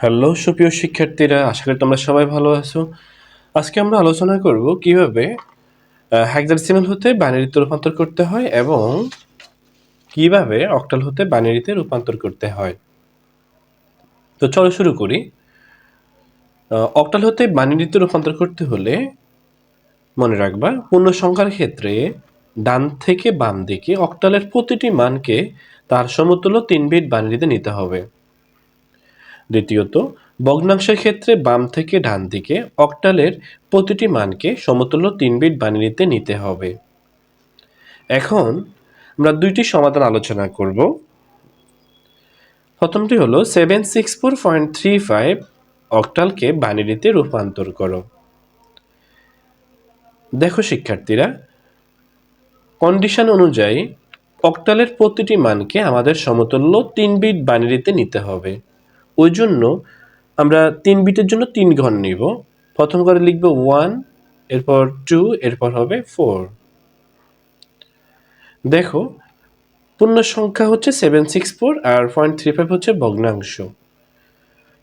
Hello, সুপ্রিয় শিক্ষার্থীরা, আশা করি তোমরা সবাই ভালো আছো। আজকে আমরা আলোচনা করব কীভাবে হেক্সাডেসিমাল হতে বাইনারিতে রূপান্তর করতে হয় এবং কীভাবে অক্টাল হতে বাইনারিতে রূপান্তর করতে হয়। তো চলো শুরু করি। অক্টাল হতে বাইনারিতে রূপান্তর করতে হলে মনে রাখবা পূর্ণ সংখ্যার ক্ষেত্রে ডান থেকে বাম দিকে অক্টালের প্রতিটি মানকে তার সমতুল্য তিন বিট বাইনারিতে নিতে হবে। দ্বিতীয়ত, ভগ্নাংশের ক্ষেত্রে বাম থেকে ডান দিকে অক্টালের প্রতিটি মানকে সমতুল্য তিন বিট বাইনারিতে নিতে হবে। এখন আমরা দুইটি সমাধান আলোচনা করব। প্রথমটি হলো seven six four point three five অক্টালকে বাইনারিতে রূপান্তর করো। দেখো শিক্ষার্থীরা কন্ডিশন অনুযায়ী অক্টালের প্রতিটি মানকে আমাদের সমতুল্য তিন বিট বাইনারিতে নিতে হবে। ওই জন্য আমরা তিন বিটের জন্য তিন ঘর নিব। প্রথম ঘরে লিখব ওয়ান এরপর টু এরপর হবে ফোর দেখো, পূর্ণ সংখ্যা হচ্ছে সেভেন সিক্স ফোর আর পয়েন্ট থ্রি ফাইভ হচ্ছে ভগ্নাংশ।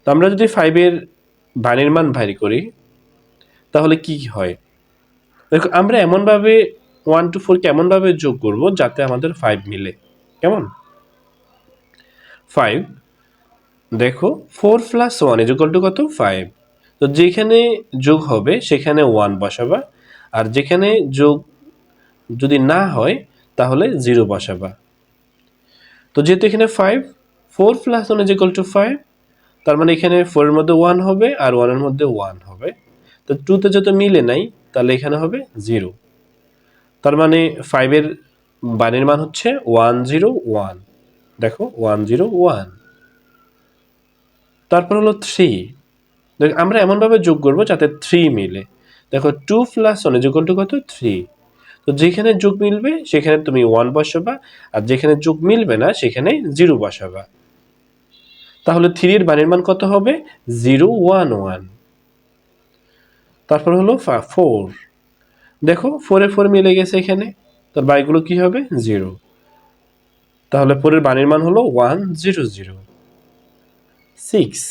তো আমরা যদি ফাইভের বাণীর মান ভারী করি, তাহলে কি হয়? দেখো, আমরা এমনভাবে ওয়ান টু ফোরকে এমনভাবে যোগ করব যাতে আমাদের ফাইভ মিলে। কেমন? ফাইভ দেখো four plus one is to কত? ফাইভ তো যেখানে যোগ হবে, সেখানে ওয়ান বসাবা। আর যেখানে যোগ যদি না হয়, তাহলে জিরো বসাবা। তো যেহেতু এখানে five four plus one is to five তার মানে এখানে ফোরের মধ্যে ওয়ান হবে আর ওয়ানের মধ্যে ওয়ান হবে। তো টুতে যত মিলে নাই, তাহলে এখানে হবে জিরো তার মানে ফাইভের বানের মান হচ্ছে ওয়ান জিরো ওয়ান দেখো ওয়ান জিরো ওয়ান তারপর হলো থ্রি দেখ, আমরা এমনভাবে যোগ করব যাতে থ্রি মিলে। দেখো টু প্লাস ওয়ান যোগ টু কত? থ্রি তো যেখানে যোগ মিলবে, সেখানে তুমি ওয়ান বসাবা, আর যেখানে যোগ মিলবে না, সেখানে জিরো বসাবা। তাহলে থ্রির বানের মান কত হবে? জিরো ওয়ান ওয়ান তারপর হলো ফোর দেখো ফোরে ফোর মিলে গেছে এখানে। তার বাইগুলো কি হবে? জিরো তাহলে ফোরের বানের মান হলো ওয়ান জিরো জিরো সিক্স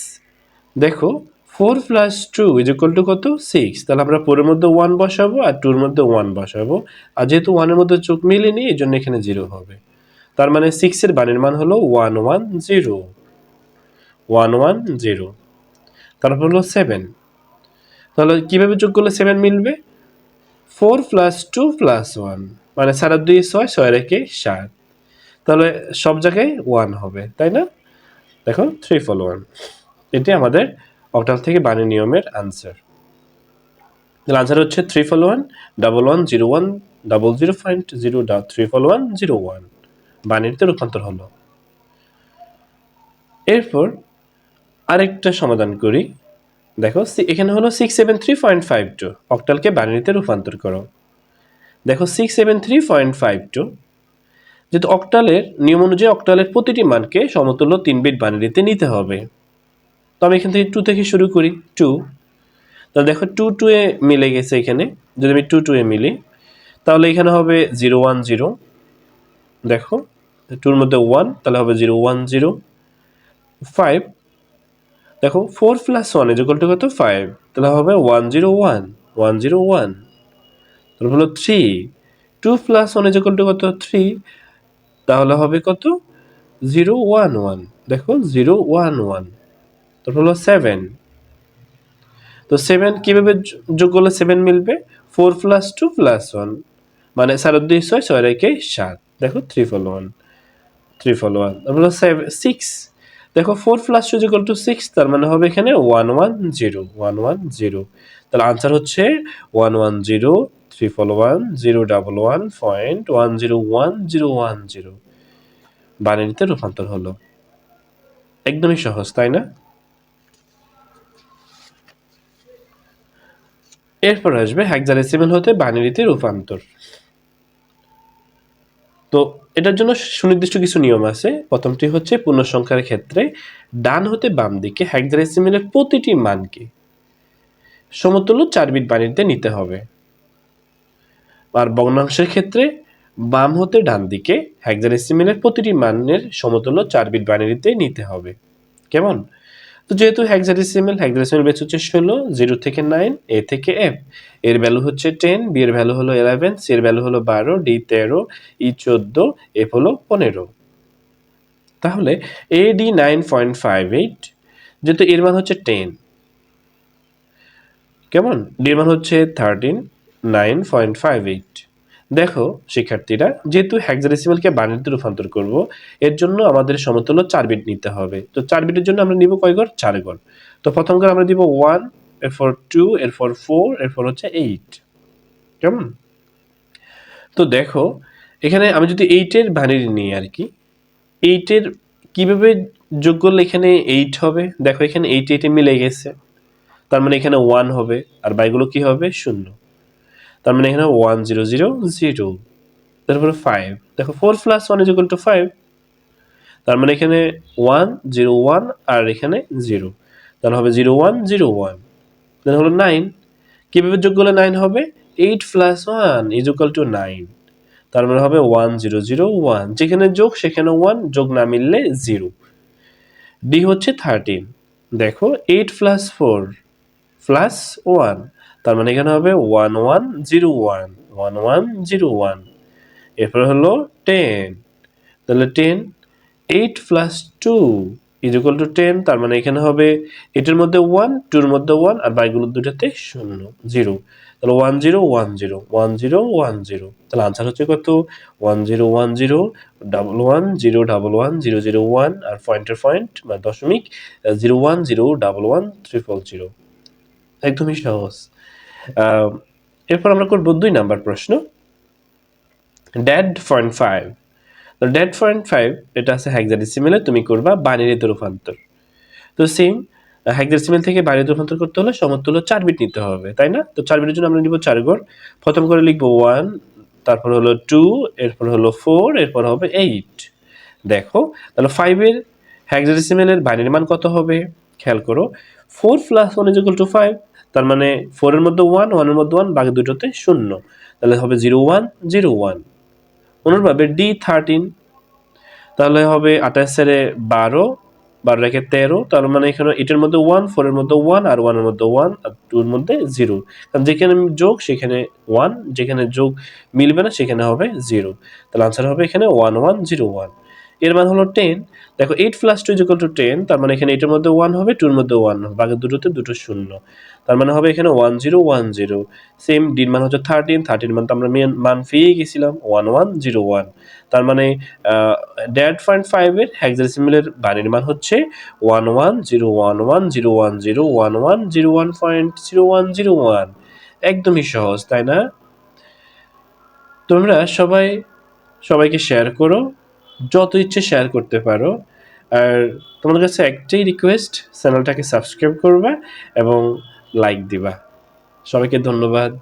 দেখো four plus two is equal to কত? সিক্স তাহলে আমরা ফোরের মধ্যে ওয়ান বসাবো আর টুর মধ্যে ওয়ান বসাবো। আর যেহেতু ওয়ানের মধ্যে চোখ মিলেনি, এই জন্য এখানে জিরো হবে। তার মানে সিক্সের বানের মান হলো one one zero one one zero তারপর হলো সেভেন তাহলে কীভাবে যোগ করলে সেভেন মিলবে? Four plus two plus one মানে সারা দুই ছয় ছয় রেখে সাত। তাহলে সব জায়গায় ওয়ান হবে, তাই না? দেখো থ্রি ফলো ওয়ান এটি আমাদের অক্টাল থেকে বাণী নিয়মের আনসার তাহলে আনসার হচ্ছে three follow one double one zero one double zero point zero three follow one zero one বাণীতে রূপান্তর হলো। এরপর আরেকটা সমাধান করি। দেখো এখানে হলো six seven three point five two অক্টালকে বাণীতে রূপান্তর করো। দেখো six seven three point five two যেহেতু অক্টালের নিয়ম অনুযায়ী অক্টালের প্রতিটি মানকে সমতুল্য তিন বিট বাইনারিতে নিতে হবে। তো আমি এখান থেকে টু থেকে শুরু করি টু তাহলে দেখো টু টু এ মিলে গেছে এখানে। যদি আমি টু টু এ মিলি, তাহলে এখানে হবে জিরো ওয়ান জিরো দেখো টুর মধ্যে ওয়ান তাহলে হবে জিরো ওয়ান জিরো ফাইভ দেখো ফোর প্লাস ওয়ান টু কত? ফাইভ তাহলে হবে one zero one one zero one তারপর হলো three two plus one to কত? থ্রি তাহলে হবে কত? Zero one one. দেখো, জিরো ওয়ান ওয়ান। তারপর হলো সেভেন। তো সেভেন কীভাবে যোগ করলে সেভেন মিলবে? Four plus two plus one. মানে সাড়ে দুই ছয় ছয় রেখে সাত। দেখো three fall one three fall one তারপর হলো সিক্স দেখো four plus two equal to six তার মানে হবে এখানে one one zero one one zero তাহলে আনসার হচ্ছে one one zero three fall one zero double one point one zero one zero one zero বানানিতে রূপান্তর হলো। একদমই সহজ, তাই না? এরপর আসবে হেক্সাডেসিমাল হতে বাইনারিতে রূপান্তর। তো এটার জন্য সুনির্দিষ্ট কিছু নিয়ম আছে। প্রথমটি হচ্ছে পূর্ণ সংখ্যার ক্ষেত্রে ডান হতে বাম দিকে হেক্সাডেসিমালের প্রতিটি মানকে সমতুল্য চার বিট বাণীতে নিতে হবে। আর ভগ্নাংশের ক্ষেত্রে বাম হতে ডান দিকে হেক্সাডেসিমেলের প্রতিটি মানের সমতুল্য চার বিট বাইনারিতে নিতে হবে। কেমন? তো যেহেতু হ্যাক্সাডেসিমেল হ্যাক্সাডেসিমেল বেচ হচ্ছে ষোলো জিরো থেকে নাইন এ থেকে এফ এর ভ্যালু হচ্ছে টেন বি এর ভ্যালু হলো ইলেভেন সি এর ভ্যালু হলো বারো ডি তেরো ই চোদ্দ এফ হলো পনেরো। তাহলে A D nine point five eight যেহেতু এর মান হচ্ছে টেন কেমন? ডি এর মান হচ্ছে thirteen nine point five eight দেখো, শিক্ষার্থীরা, যেহেতু হ্যাক্সাডেসিমালকে বাণিজ্যে রূপান্তর করব, এর জন্য আমাদের সমতুল্য চার বিট নিতে হবে। তো চার বিটের জন্য আমরা নিব কয় ঘর? চার ঘর। তো প্রথম ঘর আমরা দিব ওয়ান এরপর টু এরপর ফোর এরপর হচ্ছে এইট কেমন? তো দেখো, এখানে আমি যদি এইটের বানিয়ে নিই আর কি এইটের কীভাবে যোগ করলে এখানে এইট হবে? দেখো, এখানে এইট এইটে মিলে গেছে। তার মানে এখানে ওয়ান হবে, আর বাইগুলো কি হবে? শূন্য। তার মানে এখানে ওয়ান জিরো জিরো জিরো তারপরে ফাইভ দেখো four plus one is equal to five তার মানে এখানে ওয়ান জিরো ওয়ান আর এখানে জিরো তাহলে হবে জিরো ওয়ান জিরো ওয়ান তাহলে হলো নাইন কীভাবে যোগ করলে নাইন হবে? Eight plus one is equal to nine তার মানে হবে ওয়ান জিরো জিরো ওয়ান যেখানে যোগ, সেখানে ওয়ান যোগ না মিললে জিরো ডি হচ্ছে থার্টিন দেখো eight plus four plus one তার মানে এখানে হবে one one zero one one one zero one এরপরে হলো টেন তাহলে ten eight plus two is equal to ten তার মানে এখানে হবে এটার মধ্যে ওয়ান টুর মধ্যে ওয়ান আর বাইগুলোর দুটাতে শূন্য জিরো তাহলে one zero one zero one zero one zero তাহলে আনসার হচ্ছে কত? One zero one zero double one zero double one zero zero one আর পয়েন্টের পয়েন্ট মানে দশমিক zero one zero double one triple zero একদমই সহজ। এরপর আমরা করব দুই নাম্বার প্রশ্ন। ড্যাড পয়েন্ট ফাইভ তো ড্যাড পয়েন্ট ফাইভ এটা আছে হ্যাক্সাডেসিমেলে তুমি করবা বাইনারিতে রূপান্তর। তো সেম হ্যাক্সাডেসিমেল থেকে বাইনারিতে রূপান্তর করতে হলে সমতুল্য চার বিট নিতে হবে, তাই না? তো চার বিটের জন্য আমরা নিব চার ঘর। প্রথম করে লিখব ওয়ান তারপর হলো টু এরপর হলো ফোর এরপর হবে এইট দেখো, তাহলে ফাইভের হ্যাক্সাডেসিমেলের বাইনারি মান কত হবে? খেয়াল করো four plus one is equal to five তার মানে ফোরের মধ্যে ওয়ান ওয়ানের মধ্যে ওয়ান বাকি দুটোতে শূন্য। তাহলে হবে জিরো ওয়ান জিরো ওয়ান অনুরূপভাবে ডি থার্টিন তাহলে হবে আঠাশের বারো বারো রেখে তেরো, তার মানে এখানে এটার মধ্যে ওয়ান ফোরের মধ্যে ওয়ান আর ওয়ানের মধ্যে ওয়ান আর টুর মধ্যে জিরো কারণ যেখানে যোগ, সেখানে ওয়ান যেখানে যোগ মিলবে না, সেখানে হবে জিরো তাহলে আনসার হবে এখানে ওয়ান ওয়ান জিরো ওয়ানের মান হলো টেন দেখো eight plus two is equal to ten তার মানে এখানে এটার মধ্যে ওয়ান হবে টুর মধ্যে ওয়ান হবে বাকি দুটোতে দুটো শূন্য। তার মানে হবে এখানে one zero one zero same ডির মান হচ্ছে থার্টিন থার্টিন মান তো আমরা মেন মান পেয়ে গেছিলাম ওয়ান ওয়ান জিরো ওয়ান তার মানে ড্যাড পয়েন্ট ফাইভের হ্যাক্সাডেসিমেলের বাণীর মান হচ্ছে one one zero one one zero one zero one one zero one point zero one zero one একদমই সহজ, তাই না? তোমরা সবাই, সবাইকে শেয়ার করো, যত ইচ্ছে শেয়ার করতে পারো। আর তোমাদের কাছে একটাই রিকোয়েস্ট চ্যানেলটাকে সাবস্ক্রাইব করবে এবং লাইক দিবা। সবাইকে ধন্যবাদ।